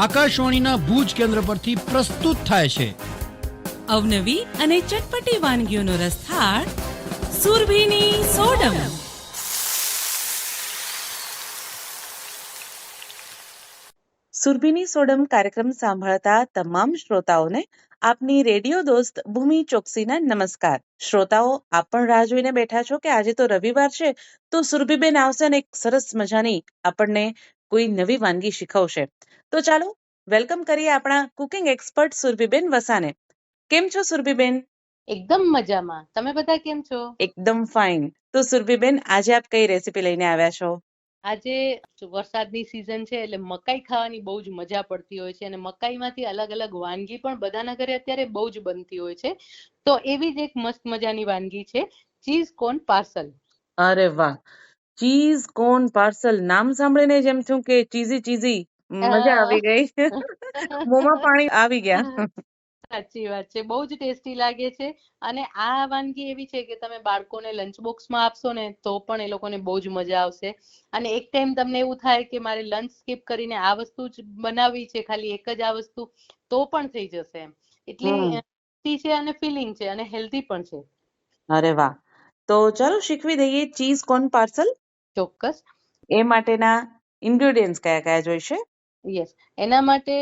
આકાશવાણીના ભુજ કેન્દ્ર પરથી પ્રસ્તુત થાય છે. અવનવી અને ચટપટી વાનગીઓનો રસથાળ સુરભીની સોડમ. સુરભીની સોડમ કાર્યક્રમ સાંભળતા તમામ શ્રોતાઓને આપની રેડિયો દોસ્ત ભૂમિ ચોકસીના નમસ્કાર. શ્રોતાઓ આપ પણ રાહ જોઈને બેઠા છો કે આજે તો રવિવાર છે તો સુરભીબેન આવશે અને એક સરસ મજાની આપણને કોઈ નવી વાનગી શીખવશે. તો ચાલો વેલકમ કરીએ આપણા કુકિંગ એક્સપર્ટ સુરભીબેન વસાને. કેમ છો સુરભીબેન? એકદમ મજામાં. તમે બધા કેમ છો? એકદમ ફાઇન તો સુરભીબેન આજે આપ કઈ રેસીપી લઈને આવ્યા છો? આજે વરસાદની સિઝન છે એટલે મકાઈ ખાવાની બહુ જ મજા પડતી હોય છે અને મકાઈમાંથી અલગ અલગ વાનગી પણ બધાના ઘરે અત્યારે બહુ જ બનતી હોય છે. તો એવી જ એક મસ્ત મજાની વાનગી છે ચીઝ કોન પાર્સલ. અરે વાહ! ચીઝ કોન પાર્સલ નામ સાંભળીને જ એમ થયું કે ચીઝી ચીઝી મજા આવી ગઈ. મોંમાં પાણી આવી ગયા. સાચી વાત છે. બહુ જ ટેસ્ટી લાગે છે. અને આ વાનગી એવી છે કે તમે બાળકોને લંચ બોક્સમાં આપશો ને તો પણ એ લોકોને બહુ જ મજા આવશે. અને એક ટાઈમ તમને એવું થાય કે મારે લંચ સ્કીપ કરીને આ વસ્તુ જ બનાવવી છે ખાલી એક જ આ વસ્તુ તો પણ થઈ જશે એમ. એટલે. છે અને ફિલિંગ છે અને હેલ્ધી પણ છે. અરે વાહ. તો ચાલો શીખવી દઈએ ચીઝ કોન પાર્સલ ચોક્કસ. એ માટેના ઇન્ગ્રેડિયન્ટ્સ કયા કયા જોઈશે? યસ. એના માટે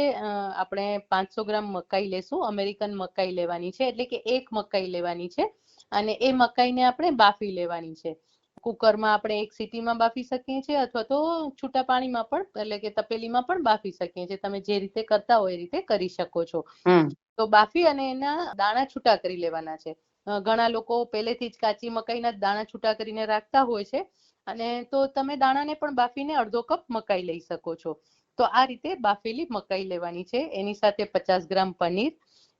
આપણે પાંચસો ગ્રામ મકાઈ લેશું. અમેરિકન મકાઈ લેવાની છે. એટલે કે એક મકાઈ લેવાની છે. અને એ મકાઈને આપણે બાફી લેવાની છે. કુકરમાં આપણે એક સીટીમાં બાફી શકીએ છીએ અથવા તો છૂટા પાણીમાં પણ એટલે કે તપેલીમાં પણ બાફી શકીએ છીએ. તમે જે રીતે કરતા હોય એ રીતે કરી શકો છો. તો બાફી અને એના દાણા છૂટા કરી લેવાના છે. ઘણા લોકો પહેલેથી જ કાચી મકાઈના દાણા છૂટા કરીને રાખતા હોય છે. અને તો તમે દાણાને પણ બાફીને અડધો કપ મકાઈ લઈ શકો છો. તો આ રીતે બાફેલી મકાઈ લેવાની છે. એની સાથે પચાસ ગ્રામ પનીર,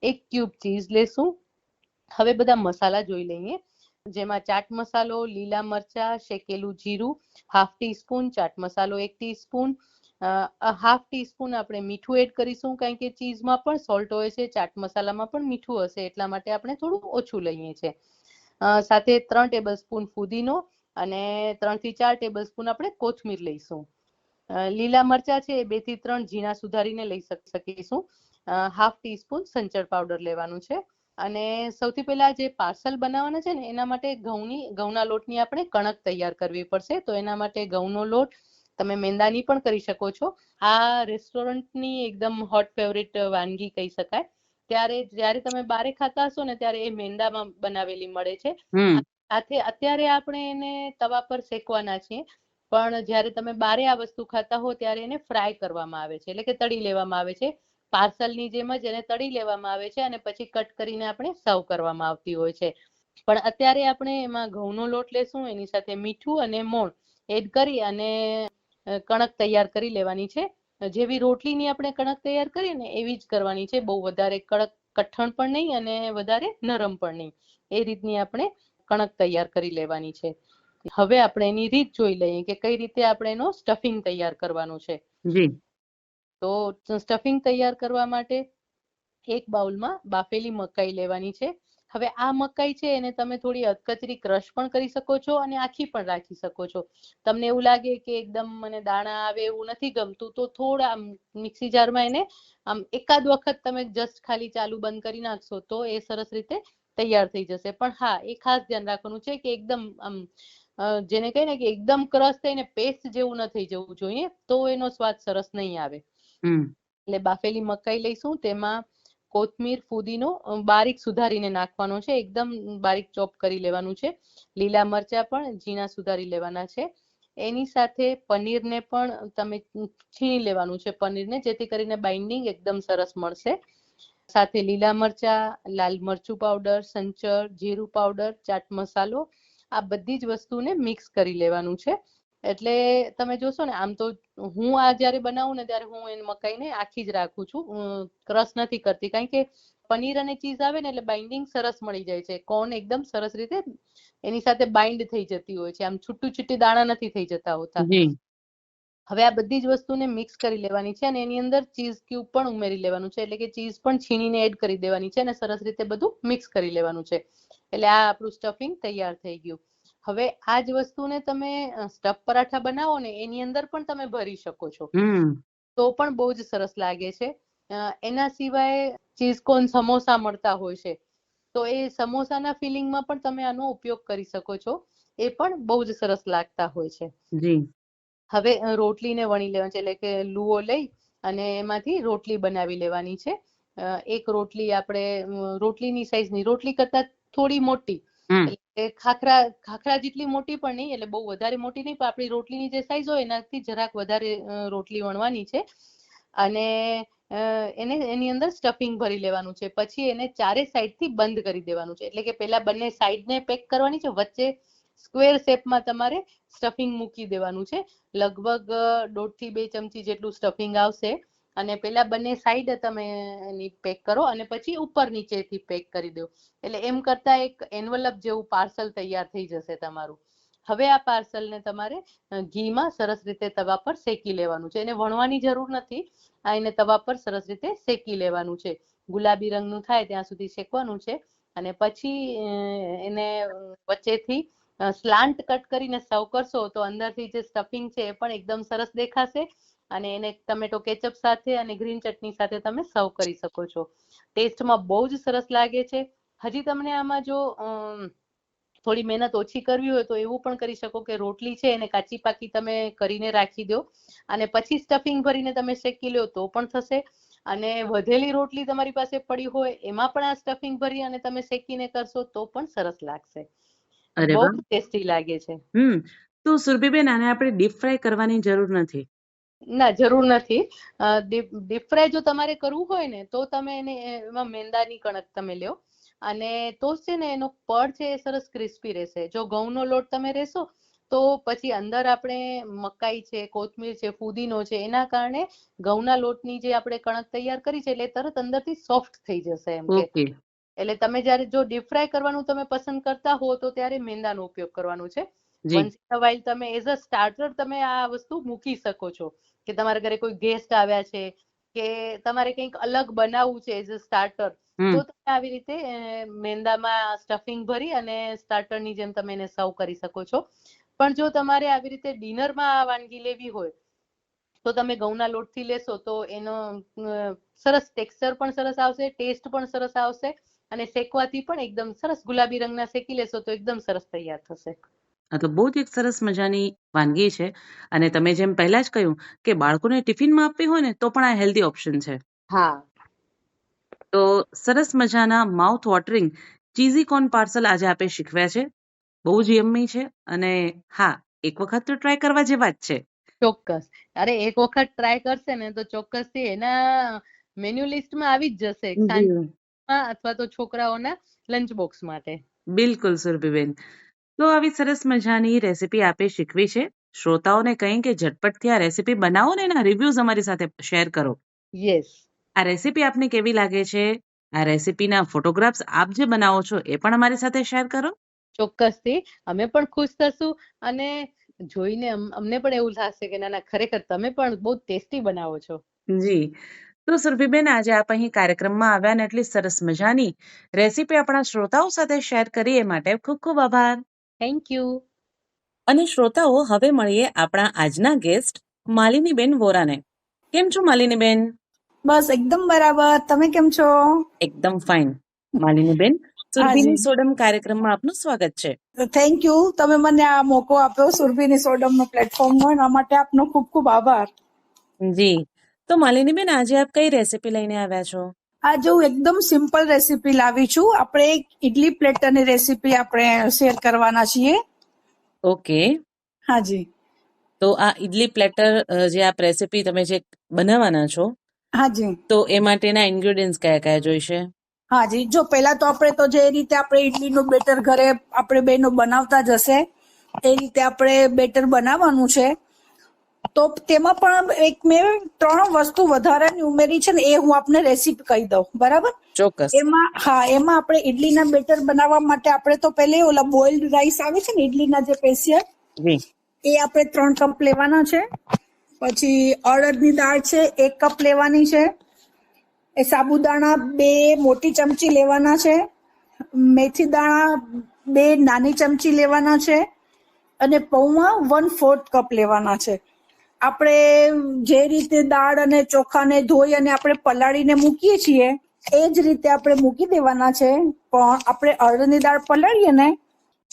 એક ક્યુબ ચીઝ લેશું. હવે બધા મસાલા જોઈ લઈએ. જેમાં ચાટ મસાલો, લીલા મરચા, શેકેલું જીરું, હાફ ટી સ્પૂન, ચાટ મસાલો એક ટીસ્પૂન હાફ ટી સ્પૂન આપણે મીઠું એડ કરીશું કારણ કે ચીઝમાં પણ સોલ્ટ હોય છે, ચાટ મસાલામાં પણ મીઠું હશે, એટલા માટે આપણે થોડું ઓછું લઈએ છીએ સાથે ત્રણ ટેબલ સ્પૂન ફુદીનો અને ત્રણથી ચાર ટેબલ સ્પૂન આપણે કોથમીર લઈશું. લીલા મરચા છે એ બેથી ત્રણ ઝીણા સુધારીને લઈ શકીશું. હાફ ટી સ્પૂન સંચળ પાવડર લેવાનું છે. અને સૌથી પહેલા જે પાર્સલ બનાવવાના છે ને, એના માટે ઘઉંની, ઘઉંના લોટની આપણે કણક તૈયાર કરવી પડશે. તો એના માટે ઘઉંનો લોટ તમે મેંદાની પણ કરી શકો છો. આ રેસ્ટોરન્ટની એકદમ હોટ ફેવરિટ વાનગી કહી શકાય. ત્યારે જ્યારે તમે બારે ખાતા હશો ને, ત્યારે એ મેંદામાં બનાવેલી મળે છે. સાથે અત્યારે આપણે એને તવા પર શેકવાના છીએ, પણ જ્યારે તમે બારે આ વસ્તુ ખાતા હો ત્યારે એને ફ્રાય કરવામાં આવે છે, એટલે કે તળી લેવામાં આવે છે. પાર્સલની જેમ જ એને તળી લેવામાં આવે છે અને પછી કટ કરીને આપણે સર્વ કરવામાં આવતી હોય છે. પણ અત્યારે આપણે એમાં ઘઉંનો લોટ લેશું, એની સાથે મીઠું અને મોણ એડ કરી અને કણક તૈયાર કરી લેવાની છે. જેવી રોટલીની આપણે કણક તૈયાર કરીએ ને એવી જ કરવાની છે. બહુ વધારે કડક કઠણ પણ નહીં અને વધારે નરમ પણ નહીં. એ રીતની આપણે કણક તૈયાર કરી લેવાની છે. હવે આપણે એની રીત જોઈ લઈએ કે કઈ રીતે આપણે એનો સ્ટફિંગ તૈયાર કરવાનું છે. જી. તો સ્ટફિંગ તૈયાર કરવા માટે એક બાઉલમાં બાફેલી મકાઈ લેવાની છે. હવે આ મકાઈ છે એને તમે થોડી અધકચરી ક્રશ પણ કરી શકો છો અને આખી પણ રાખી શકો છો. તમને એવું લાગે કે એકદમ મને દાણા આવે એવું નથી ગમતું તો થોડા મિક્સી જારમાં એને આમ એકાદ વખત તમે જસ્ટ ખાલી ચાલુ બંધ કરી નાખશો તો એ સરસ રીતે તૈયાર થઈ જશે. પણ હા એ ખાસ ધ્યાન રાખવાનું છે કે એકદમ આમ જેને કહે ને કે એકદમ ક્રશ થઈને પેસ્ટ જેવું ન થઈ જવું જોઈએ તો એનો સ્વાદ સરસ નહીં આવે. એટલે બાફેલી મકાઈ લઈશું તેમાં કોથમીર ફુદીનો બારીક સુધારીને નાખવાનો છે. એકદમ બારીક ચોપ કરી લેવાનું છે. લીલા મરચા પણ ઝીણા સુધારી લેવાના છે. એની સાથે પનીરને પણ તમે છીણી લેવાનું છે પનીરને જેથી કરીને બાઇન્ડિંગ એકદમ સરસ મળશે. સાથે લીલા મરચા, લાલ મરચું પાવડર સંચર, જીરું પાવડર ચાટ મસાલો, આ બધી જ વસ્તુને મિક્સ કરી લેવાનું છે. એટલે તમે જોશો ને, આમ તો હું આ જ્યારે બનાવું ને, ત્યારે હું એને મકાઈને આખી જ રાખું છું. ક્રશ નથી કરતી, કારણ કે પનીર અને ચીઝ આવે ને, એટલે બાઇન્ડિંગ સરસ મળી જાય છે. કોર્ન એકદમ સરસ રીતે એની સાથે બાઇન્ડ થઈ જતી હોય છે. આમ છૂટું છૂટી દાણા નથી થઈ જતા હોતા. હવે આ બધી જ વસ્તુને મિક્સ કરી લેવાની છે અને એની અંદર ચીઝ ક્યુબ પણ ઉમેરી લેવાનું છે એટલે કે ચીઝ પણ છીણીને એડ કરી દેવાની છે અને સરસ રીતે બધું મિક્સ કરી લેવાનું છે. એટલે આ આપણું સ્ટફિંગ તૈયાર થઈ ગયું. હવે આ જ વસ્તુને તમે સ્ટફ પરાઠા બનાવો ને એની અંદર પણ તમે ભરી શકો છો. તો પણ બહુ જ સરસ લાગે છે. એના સિવાય ચીઝકોન સમોસા મળતા હોય છે. તો એ સમોસાના ફિલિંગમાં પણ તમે આનો ઉપયોગ કરી શકો છો. એ પણ બહુ જ સરસ લાગતા હોય છે. જી. હવે રોટલીને વણી લેવાની છે. એટલે કે લુઓ લઈ અને એમાંથી રોટલી બનાવી લેવાની છે. એક રોટલી આપણે રોટલીની સાઈઝની રોટલી કરતા થોડી મોટી. એટલે ખાખરા ખાખરા જેટલી મોટી પણ નહીં એટલે બહુ વધારે મોટી નહીં પણ આપણી રોટલીની જે સાઈઝ હોય એનાથી જરાક વધારે રોટલી વણવાની છે. અને એને એની અંદર સ્ટફિંગ ભરી લેવાનું છે. પછી એને ચારે સાઈડથી બંધ કરી દેવાનું છે. એટલે કે પેલા બંને સાઈડને પેક કરવાની છે. વચ્ચે સ્ક્વેર શેપમાં તમારે સ્ટફિંગ મૂકી દેવાનું છે. લગભગ દોઢથી બે ચમચી જેટલું સ્ટફિંગ આવશે. અને પેલા બંને સાઈડ તમે એની પેક કરો અને પછી ઉપર નીચેથી પેક કરી દો. એટલે એમ કરતા એક એન્વલપ જેવું પાર્સલ તૈયાર થઈ જશે તમારું. હવે આ પાર્સલને તમારે ઘીમાં સરસ રીતે તવા પર શેકી લેવાનું છે. એને વણવાની જરૂર નથી. આ એને તવા પર સરસ રીતે શેકી લેવાનું છે. ગુલાબી રંગનું થાય ત્યાં સુધી શેકવાનું છે. અને પછી એને વચ્ચેથી સ્લાન્ટ કટ કરીને સર્વ કરશો તો અંદરથી જે સ્ટફિંગ છે એ પણ એકદમ સરસ દેખાશે અને એને ટમેટો કેચઅપ સાથે અને ગ્રીન ચટણી સાથે તમે સર્વ કરી શકો છો. ટેસ્ટમાં બહુ જ સરસ લાગે છે. હજી તમને આમાં જો થોડી મહેનત ઓછી કરવી હોય તો એવું પણ કરી શકો કે રોટલી છે એને કાચી પાકી તમે કરીને રાખી દો અને પછી સ્ટફિંગ ભરીને તમે શેકી લો તો પણ થશે અને વધેલી રોટલી તમારી પાસે પડી હોય એમાં પણ આ સ્ટફિંગ ભરી અને તમે શેકીને કરશો તો પણ સરસ લાગશે. અરે બહુ ટેસ્ટી લાગે છે. હમ. તો સુરભીબેન આને આપણે ડીપ ફ્રાય કરવાની જરૂર નથી. ના જરૂર નથી. ડીપ ફ્રાય જો તમારે કરવું હોય ને તો તમે એને એમાં મેંદાની કણક તમે લ્યો. અને તો છે ને એનો પડ છે એ સરસ ક્રિસ્પી રહેશે. જો ઘઉંનો લોટ તમે રહેશો તો પછી અંદર આપણે મકાઈ છે કોથમીર છે ફુદીનો છે એના કારણે ઘઉંના લોટની જે આપણે કણક તૈયાર કરી છે એટલે તરત અંદરથી સોફ્ટ થઈ જશે એમ કે. એટલે તમે જ્યારે જો ડીપ ફ્રાય કરવાનું તમે પસંદ કરતા હો તો ત્યારે મેંદાનો ઉપયોગ કરવાનો છે. while તમે એઝ અ સ્ટાર્ટર તમે આ વસ્તુ મૂકી શકો છો કે તમારા ઘરે કોઈ ગેસ્ટ આવ્યા છે કે તમારે કંઈક અલગ બનાવવું છે એઝ અ સ્ટાર્ટર તો તમે આવી રીતે મેંદામાં સ્ટફિંગ ભરી અને સ્ટાર્ટરની જેમ તમે એને સર્વ કરી શકો છો. પણ જો તમારે આવી રીતે ડિનરમાં આ વાનગી લેવી હોય તો તમે ઘઉંના લોટથી લેશો તો એનો સરસ ટેક્સચર પણ સરસ આવશે ટેસ્ટ પણ સરસ આવશે અને શેકવાથી પણ એકદમ સરસ. ગુલાબી રંગના શેકી લેશો તો એકદમ સરસ તૈયાર થશે. તો બહુ જ એક સરસ મજાની વાનગી છે. અને તમે જેમ પહેલા જ કહ્યું કે બાળકોને ટિફિનમાં આપવી હોય ને તો પણ આ હેલ્ધી ઓપ્શન છે. હા. તો સરસ મજાના mouth watering cheesy corn parcel આજે આપે શીખવ્યા છે. બહુ જ યમ્મી છે. અને હા એક વખત તો ટ્રાય કરવા જેવા જ છે. ચોક્કસ. અરે એક વખત ટ્રાય કરશે ને તો ચોક્કસથી એના મેન્યુ લિસ્ટમાં આવી જ જશે. સાંજમાં અથવા તો છોકરાઓના લંચ બોક્સ માટે. બિલકુલ સુરભીબેન. તો આવી સરસ મજાની રેસીપી આપે શીખવી છે. શ્રોતાઓને કહી કે ઝટપટથી આ રેસીપી બનાવો ને એના રિવ્યુઝ અમારી સાથે શેર કરો. યસ આ રેસીપી આપને કેવી લાગે છે? આ રેસીપીના ફોટોગ્રાફ્સ આપ જે બનાવો છો એ પણ અમારી સાથે શેર કરો. ચોક્કસથી. અમે પણ ખુશ થશું અને જોઈને અમને પણ એવું થશે કે ના ના ખરેખર તમે પણ બહુ ટેસ્ટી બનાવો છો. જી. તો સુરભીબેન આજે આપ અહીં કાર્યક્રમમાં આવ્યા ને એટલી સરસ મજાની રેસીપી આપણા શ્રોતાઓ સાથે શેર કરી એ માટે ખૂબ ખૂબ આભાર. થેન્ક યુ અને શ્રોતાઓ હવે મળીએ આપણા આજના ગેસ્ટ માલિનીબેન વોરાને. કેમ છો માલિનીબેન? બસ એકદમ બરાબર. તમે કેમ છો? એકદમ ફાઇન માલિનીબેન સુરભીની. સોડમ કાર્યક્રમમાં આપનું સ્વાગત છે. થેન્ક યુ તમે મને આ મોકો આપ્યો સુરભીની સોડમ નો પ્લેટફોર્મ એના માટે આપનો ખૂબ ખૂબ આભાર. જી. તો માલિનીબેન આજે આપ કઈ રેસીપી લઈને આવ્યા છો? આજે હું એકદમ સિમ્પલ રેસીપી લાવી છું. આપણે એક ઇડલી પ્લેટરની રેસીપી આપણે શેર કરવાના છીએ. ઓકે. હાજી તો આ ઇડલી પ્લેટર જે આપ રેસીપી તમે જે બનાવવાના છો હાજી તો એ માટેના ઇન્ગ્રેડિયન્ટ્સ કયા કયા જોઈશે? હાજી જો. પહેલા તો આપણે તો જે રીતે આપણે ઇડલીનું બેટર ઘરે આપણે બેનો બનાવતા જ હશે એ રીતે આપણે બેટર બનાવવાનું છે. તો તેમાં પણ એક મેં ત્રણ વસ્તુ વધારાની ઉમેરી છે ને એ હું આપને રેસીપી કહી દઉં. બરાબર? ચોક્કસ. એમાં હા એમાં આપણે ઇડલીના બેટર બનાવવા માટે આપણે તો પહેલે ઓલા બોઇલ્ડ રાઈસ આવે છે ને ઇડલીના જે પેશિયલ એ આપણે ત્રણ કપ લેવાના છે. પછી અડદની દાળ છે એક કપ લેવાની છે. એ સાબુદાણા બે મોટી ચમચી લેવાના છે. મેથી દાણા બે નાની ચમચી લેવાના છે. અને પૌવા વન ફોર્થ કપ લેવાના છે. આપણે જે રીતે દાળ અને ચોખાને ધોઈ અને આપણે પલાળીને મૂકીએ છીએ એ જ રીતે આપણે મૂકી દેવાના છે. પણ આપણે અડદની દાળ પલાળીએ ને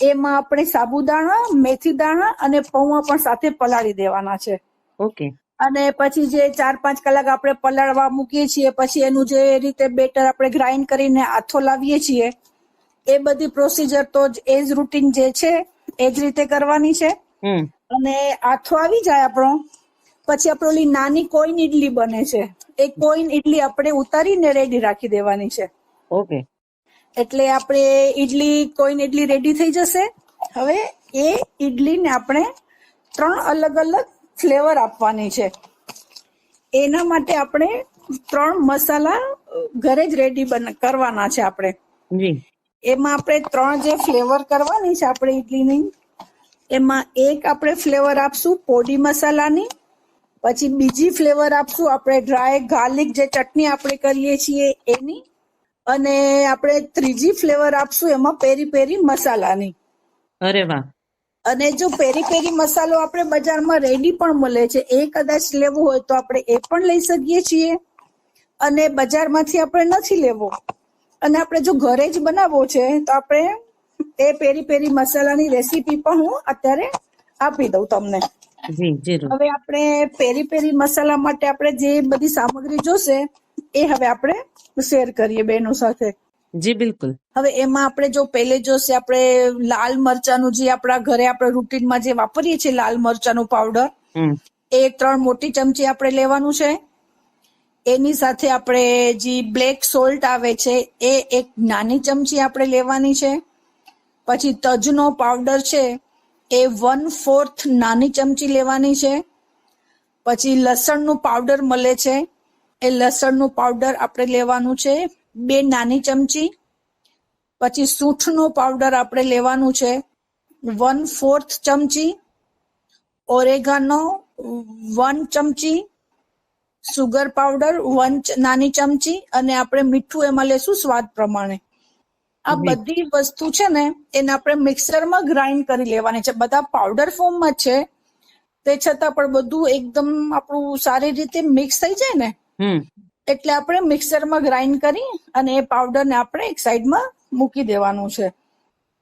એમાં આપણે સાબુદાણા મેથી દાણા અને પૌવા પણ સાથે પલાળી દેવાના છે. ઓકે. અને પછી જે ચાર પાંચ કલાક આપણે પલાળવા મૂકીએ છીએ પછી એનું જે રીતે બેટર આપણે ગ્રાઇન્ડ કરીને આથો લાવીએ છીએ એ બધી પ્રોસીજર તો જ એ જ રૂટીન જે છે એ જ રીતે કરવાની છે. અને આથો આવી જાય આપણો. પછી આપણે ઓલી નાની કોઈન ઈડલી બને છે. એ કોઈન ઈડલી આપણે ઉતારીને રેડી રાખી દેવાની છે. ઓકે. એટલે આપણે ઈડલી કોઈન ઇડલી રેડી થઈ જશે. હવે એ ઈડલીને આપણે ત્રણ અલગ અલગ ફ્લેવર આપવાની છે. એના માટે આપણે ત્રણ મસાલા ઘરે જ રેડી કરવાના છે આપણે. એમાં આપણે ત્રણ જે ફ્લેવર કરવાની છે આપણે ઈડલીની એમાં એક આપણે ફ્લેવર આપશું પોડી મસાલાની પછી બીજી ફ્લેવર આપશું આપણે ડ્રાય ગાર્લિક જે ચટણી આપણે કરીએ છીએ એની અને આપણે ત્રીજી ફ્લેવર આપશું એમાં પેરી પેરી મસાલાની. અરે વાહ. અને જો પેરી પેરી મસાલો આપણે બજારમાં રેડી પણ મળે છે એ કદાચ લેવું હોય તો આપણે એ પણ લઈ શકીએ છીએ. અને બજારમાંથી આપણે નથી લેવો. અને આપણે જો ઘરે જ બનાવવો છે તો આપણે એ પેરી પેરી મસાલાની રેસીપી પણ હું અત્યારે આપી દઉં તમને. હવે આપણે પેરી પેરી મસાલા માટે આપણે જે બધી સામગ્રી જોશે એ હવે આપણે શેર કરીએ બેનો સાથે. જી બિલકુલ. હવે એમાં આપણે જો પહેલે જોશે આપણે લાલ મરચાનું જે આપણા ઘરે આપણે રૂટીનમાં જે વાપરીએ છીએ લાલ મરચાનું પાવડર એ ત્રણ મોટી ચમચી આપણે લેવાનું છે. એની સાથે આપણે જે બ્લેક સોલ્ટ આવે છે એ એક નાની ચમચી આપણે લેવાની છે. પછી તજનો પાવડર છે એ વન ફોર્થ નાની ચમચી લેવાની છે. પછી લસણનું પાવડર મળે છે. એ લસણનું પાવડર આપણે લેવાનું છે બે નાની ચમચી. પછી સૂંઠનો પાવડર આપણે લેવાનું છે વન ફોર્થ ચમચી. ઓરેગાનો વન ચમચી. સુગર પાવડર વન નાની ચમચી. અને આપણે મીઠું એમાં લેશું સ્વાદ પ્રમાણે. આ બધી વસ્તુ છે ને એને આપણે મિક્સરમાં ગ્રાઇન્ડ કરી લેવાની છે. બધા પાવડર ફોર્મમાં છે. તે છતાં પણ બધું એકદમ આપણું સારી રીતે મિક્સ થઈ જાય ને એટલે આપણે મિક્સરમાં ગ્રાઇન્ડ કરી અને એ પાવડરને આપણે એક સાઈડમાં મૂકી દેવાનું છે.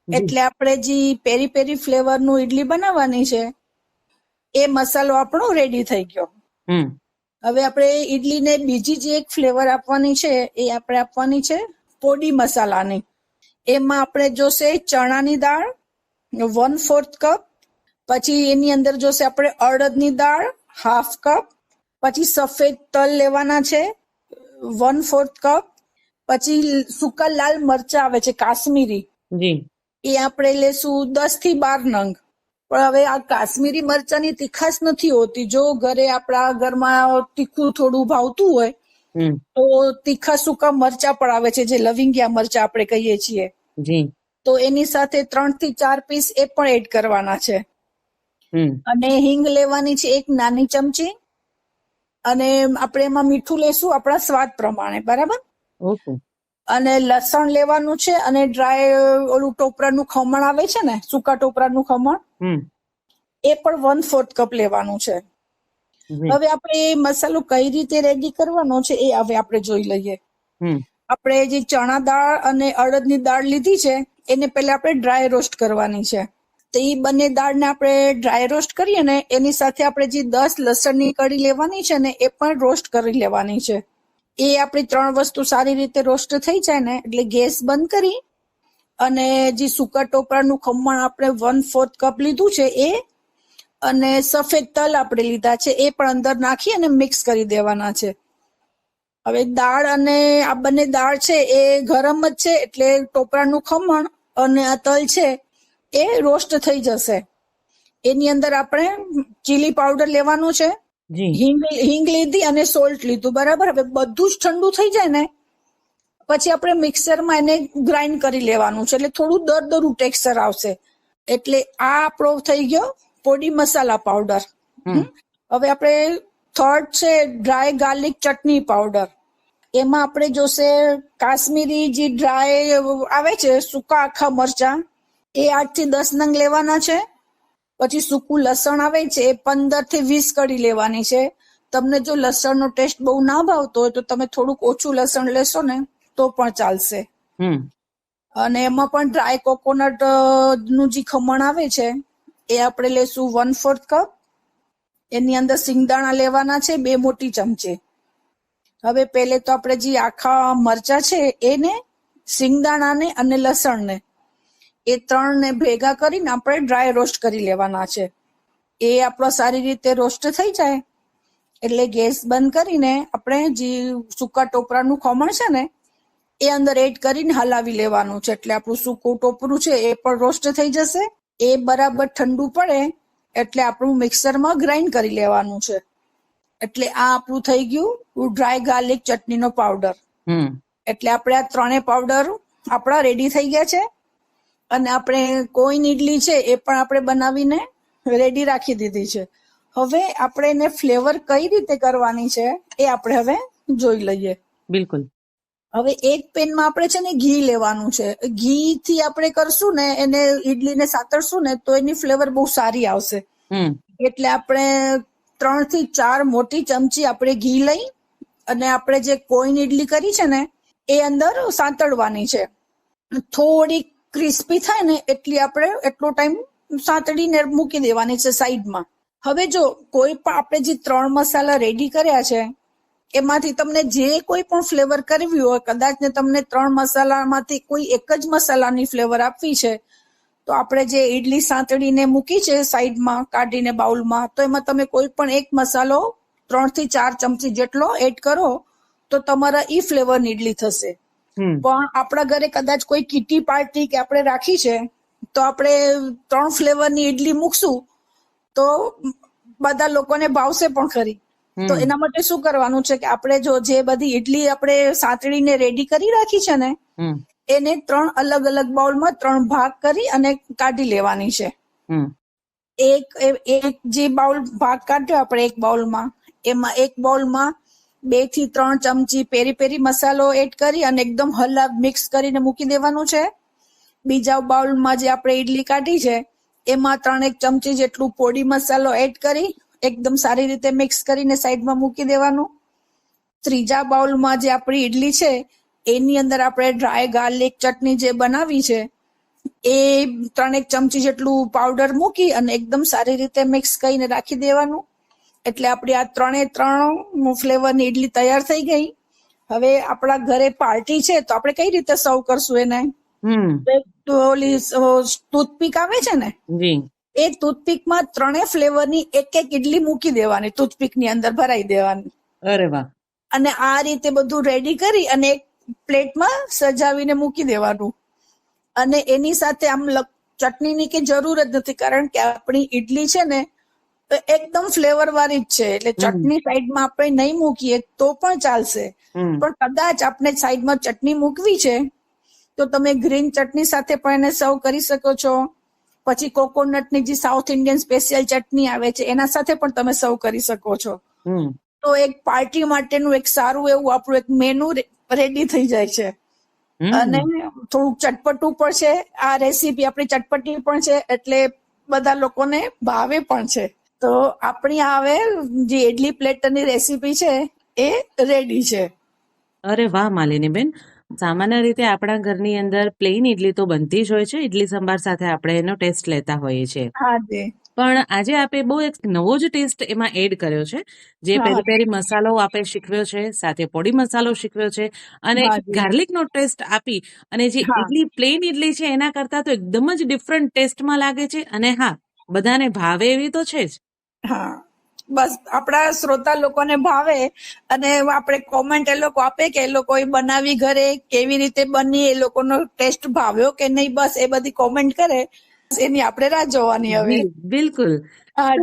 એટલે આપણે જે પેરી પેરી ફ્લેવરનું ઈડલી બનાવવાની છે એ મસાલો આપણો રેડી થઈ ગયો. હમ. હવે આપણે ઈડલીને બીજી જે એક ફ્લેવર આપવાની છે એ આપણે આપવાની છે પોડી મસાલાની. એમાં આપણે જોશે ચણાની દાળ વન ફોર્થ કપ પછી એની અંદર જોશે આપણે અડદની દાળ હાફ કપ પછી સફેદ તલ લેવાના છે વન ફોર્થ કપ પછી સૂકા લાલ મરચા આવે છે કાશ્મીરી. એ આપણે લેશું દસથી બાર નંગ. પણ હવે આ કાશ્મીરી મરચાની તીખાશ નથી હોતી. જો ઘરે આપણા ઘરમાં તીખું થોડું ભાવતું હોય તો તીખા સૂકા મરચા પણ આવે છે જે લવિંગિયા મરચા આપણે કહીએ છીએ. જી. તો એની સાથે ત્રણથી ચાર પીસ એ પણ એડ કરવાના છે. અને હિંગ લેવાની છે એક નાની ચમચી. અને આપણે એમાં મીઠું લેશું આપણા સ્વાદ પ્રમાણે બરાબર? અને લસણ લેવાનું છે અને ડ્રાય ઓલું ટોપરાનું ખમણ આવે છે ને સૂકા ટોપરાનું ખમણ હમ. એ પણ વન ફોર્થ કપ લેવાનું છે. હવે આપણે એ મસાલો કઈ રીતે રેડી કરવાનો છે એ હવે આપણે જોઈ લઈએ. આપણે જે ચણા દાળ અને અડદની દાળ લીધી છે, એને પહેલા આપણે ડ્રાય રોસ્ટ કરવાની છે. તો એ બંને દાળને આપણે ડ્રાય રોસ્ટ કરીએ ને, એની સાથે આપણે જે દસ લસણની કડી લેવાની છે ને, એ પણ રોસ્ટ કરી લેવાની છે. એ આપણી ત્રણ વસ્તુ સારી રીતે રોસ્ટ થઈ જાય ને, એટલે ગેસ બંધ કરી અને જે સૂકા ટોપરાનું ખમણ આપણે વન ફોર્થ કપ લીધું છે એ, અને સફેદ તલ આપણે લીધા છે, એ પણ અંદર નાખી અને મિક્સ કરી દેવાના છે. હવે દાળ અને આ બંને દાળ છે એ ગરમ જ છે એટલે ટોપરાનું ખમણ અને આ તલ છે એ રોસ્ટ થઈ જશે. એની અંદર આપણે ચીલી પાવડર લેવાનું છે. હિંગ હિંગ લીધી અને સોલ્ટ લીધું બરાબર? હવે બધું જ ઠંડુ થઈ જાય ને પછી આપણે મિક્સરમાં એને ગ્રાઇન્ડ કરી લેવાનું છે. એટલે થોડું દર દરું ટેક્સચર આવશે. એટલે આ આપણો થઈ ગયો પોડી મસાલા પાવડર. હવે આપણે થર્ડ છે ડ્રાય ગાર્લિક ચટણી પાવડર. એમાં આપણે જોશે કાશ્મીરી જે ડ્રાય આવે છે સૂકા આખા મરચા એ આઠથી દસ નંગ લેવાના છે. પછી સૂકું લસણ આવે છે એ પંદરથી વીસ કડી લેવાની છે. તમને જો લસણનો ટેસ્ટ બહુ ના ભાવતો હોય તો તમે થોડુંક ઓછું લસણ લેશો ને તો પણ ચાલશે. અને એમાં પણ ડ્રાય કોકોનટનું જે ખમણ આવે છે એ આપણે લેશું વન ફોર્થ કપ એની અંદર સિંગદાણા લેવાના છે બે મોટી ચમચી. હવે પહેલે તો આપણે જે આખા મરચા છે, એને, સિંગદાણાને અને લસણને, એ ત્રણને ભેગા કરીને આપણે ડ્રાય રોસ્ટ કરી લેવાના છે. એ આપણો સારી રીતે રોસ્ટ થઈ જાય. એટલે ગેસ બંધ કરીને આપણે જે સૂકા ટોપરાનું ખમણ છે ને, એ અંદર એડ કરીને હલાવી લેવાનું છે. એટલે આપણું સૂકું ટોપરું છે, એ પણ રોસ્ટ થઈ જશે. એ બરાબર ઠંડુ પડે, એટલે આપણું મિક્સરમાં ગ્રાઇન્ડ કરી લેવાનું છે. એટલે આ આપણું થઈ ગયું ડ્રાય ગાર્લિક ચટણીનો પાવડર એટલે આપણે આ ત્રણેય પાવડર આપણા રેડી થઈ ગયા છે. અને આપણે કોઈન ઇડલી છે એ પણ આપણે બનાવીને રેડી રાખી દીધી છે. હવે આપણે એને ફ્લેવર કઈ રીતે કરવાની છે એ આપણે હવે જોઈ લઈએ. બિલકુલ. હવે એક પેનમાં આપણે છે ને ઘી લેવાનું છે. ઘી થી આપણે કરશું ને એને ઈડલીને સાતરશું ને તો એની ફ્લેવર બહુ સારી આવશે. હમ. એટલે આપણે ત્રણથી ચાર મોટી ચમચી આપણે ઘી લઈ અને આપણે જે કોઈન ઈડલી કરી છે ને, એ અંદર સાંતળવાની છે. થોડી ક્રિસ્પી થાય ને એટલી આપણે એટલો ટાઈમ સાંતળીને મૂકી દેવાની છે સાઈડમાં. હવે જો કોઈ પણ આપણે જે ત્રણ મસાલા રેડી કર્યા છે, એમાંથી તમને જે કોઈ પણ ફ્લેવર કરવી હોય, કદાચ ને તમને ત્રણ મસાલામાંથી કોઈ એક જ મસાલાની ફ્લેવર આપવી છે તો આપણે જે ઈડલી સાંતળીને મૂકી છે સાઈડમાં કાઢીને બાઉલમાં તો એમાં તમે કોઈ પણ એક મસાલો ત્રણથી ચાર ચમચી જેટલો એડ કરો તો તમારા ઈ ફ્લેવર ઈડલી થશે. પણ આપણા ઘરે કદાચ કોઈ કીટી પાર્ટી કે આપણે રાખી છે તો આપણે ત્રણ ફ્લેવરની ઈડલી મૂકશું તો બધા લોકોને ભાવશે પણ ખરી. તો એના માટે શું કરવાનું છે કે આપણે જો જે બધી ઈડલી આપણે સાંતળીને રેડી કરી રાખી છે ને એને ત્રણ અલગ અલગ બાઉલમાં ત્રણ ભાગ કરી અને કાઢી લેવાની છે. હમ. એક એક જે બાઉલ ભાગ કાઢ્યો આપણે એક બાઉલમાં એમાં એક બાઉલમાં બેથી ત્રણ ચમચી પેરી પેરી મસાલો એડ કરી અને એકદમ હલાવ મિક્સ કરીને મૂકી દેવાનું છે. બીજા બાઉલમાં જે આપણે ઈડલી કાઢી છે એમાં ત્રણ એક ચમચી જેટલું પોડી મસાલો એડ કરી એકદમ સારી રીતે મિક્સ કરીને સાઈડમાં મૂકી દેવાનું. ત્રીજા બાઉલમાં જે આપણી ઈડલી છે એની અંદર આપણે ડ્રાય ગાર્લિક ચટણી જે બનાવી છે એ ત્રણેક ચમચી જેટલું પાવડર મૂકી અને એકદમ સારી રીતે મિક્સ કરીને રાખી દેવાનું. એટલે આપણી આ ત્રણે ત્રણ ફ્લેવરની ઈડલી તૈયાર થઈ ગઈ. હવે આપણા ઘરે પાર્ટી છે તો આપણે કઈ રીતે સર્વ કરશું એને? ઓલી ટૂથપીક આવે છે ને? એ ટૂથપીકમાં ત્રણે ફ્લેવરની એક એક ઈડલી મૂકી દેવાની ટૂથપીકની અંદર ભરાઈ દેવાની. અરે વાહ. અને આ રીતે બધું રેડી કરી અને એક પ્લેટમાં સજાવીને મૂકી દેવાનું. અને એની સાથે આમ ચટણીની કે જરૂર જ નથી કારણ કે આપણી ઈડલી છે ને તો એકદમ ફ્લેવર વાળી જ છે. એટલે ચટણી સાઈડમાં આપણે નહીં મૂકીએ તો પણ ચાલશે. પણ કદાચ આપણે સાઈડમાં ચટણી મૂકવી છે તો તમે ગ્રીન ચટણી સાથે પણ એને સર્વ કરી શકો છો. પછી કોકોનટની જે સાઉથ ઇન્ડિયન સ્પેશિયલ ચટણી આવે છે એના સાથે પણ તમે સર્વ કરી શકો છો. તો એક પાર્ટી માટેનું એક સારું એવું આપણું એક મેનુ રેડી થઈ જાય છે. અને થોડુંક ચટપટું પણ છે. આ રેસીપી આપણી ચટપટી પણ છે એટલે બધા લોકોને ભાવે પણ છે. તો આપણી આવે હવે જે ઇડલી પ્લેટરની રેસીપી છે એ રેડી છે. અરે વાહ માલિનીબેન. સામાન્ય રીતે આપણા ઘરની અંદર પ્લેન ઇડલી તો બનતી જ હોય છે. ઇડલી સંભાર સાથે આપણે એનો ટેસ્ટ લેતા હોઈએ છીએ. પણ આજે આપે બહુ એક નવો જ ટેસ્ટ એમાં એડ કર્યો છે જે. પેરી પેરી મસાલો આપે શીખવ્યો છે સાથે પોડી મસાલો શીખવ્યો છે અને ગાર્લિક નો ટેસ્ટ આપી અને જે. ઇડલી પ્લેન ઇડલી છે એના કરતા તો એકદમ જ ડિફરન્ટ ટેસ્ટમાં લાગે છે અને હા બધાને ભાવે એવી તો છે જ હા બસ આપણા શ્રોતા લોકોને ભાવે અને આપણે કોમેન્ટ એ લોકો આપે કે એ લોકો બનાવી ઘરે કેવી રીતે બની એ લોકોનો ટેસ્ટ ભાવ્યો કે નહીં બસ એ બધી કોમેન્ટ કરે એની આપણે રાહ જોવાની હવે. બિલકુલ.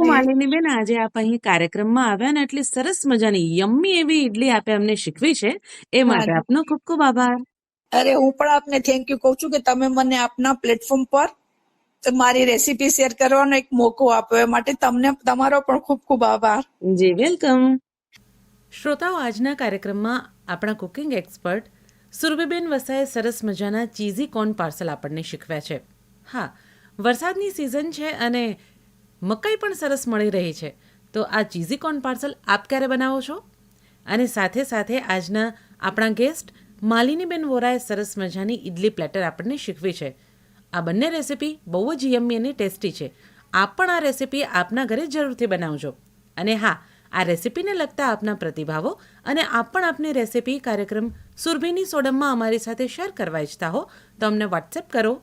માલિનીબેન આજે આપ અહીં કાર્યક્રમમાં આવ્યા ને એટલી સરસ મજાની યમ્મી એવી ઇડલી આપે અમને શીખવી છે. એ માટે આપનો ખૂબ ખૂબ આભાર. અરે હું પણ આપને થેન્ક યુ કહું છું કે તમે મને આપના પ્લેટફોર્મ પર મારી રેસીપી શેર કરવાનો એક મોકો આપ્યો. એ માટે તમને તમારો પણ ખૂબ ખૂબ આભાર. જી વેલકમ શ્રોતાઓ આજના કાર્યક્રમમાં આપણા કુકિંગ એક્સપર્ટ સુરભીબેન વસાએ સરસ મજાના ચીઝી કોર્ન પાર્સલ આપણને શીખવ્યા છે. હા વરસાદની સિઝન છે અને મકાઈ પણ સરસ મળી રહી છે. તો આ ચીઝી કોર્ન પાર્સલ આપ ક્યારે બનાવો છો? અને સાથે સાથે આજના આપણા ગેસ્ટ માલિનીબેન વોરાએ સરસ મજાની ઇડલી પ્લેટર આપણને શીખવી છે. આ બંને રેસીપી બહુ જ યમ્મી અને ટેસ્ટી છે. આપ પણ આ રેસીપી આપના ઘરે જરૂરથી બનાવજો. અને હા, આ રેસીપીને લગતા આપના પ્રતિભાવો અને આપ પણ આપની રેસીપી કાર્યક્રમ સુરભીની સોડમમાં અમારી સાથે શેર કરવા ઈચ્છતા હો તો અમને વોટ્સએપ કરો.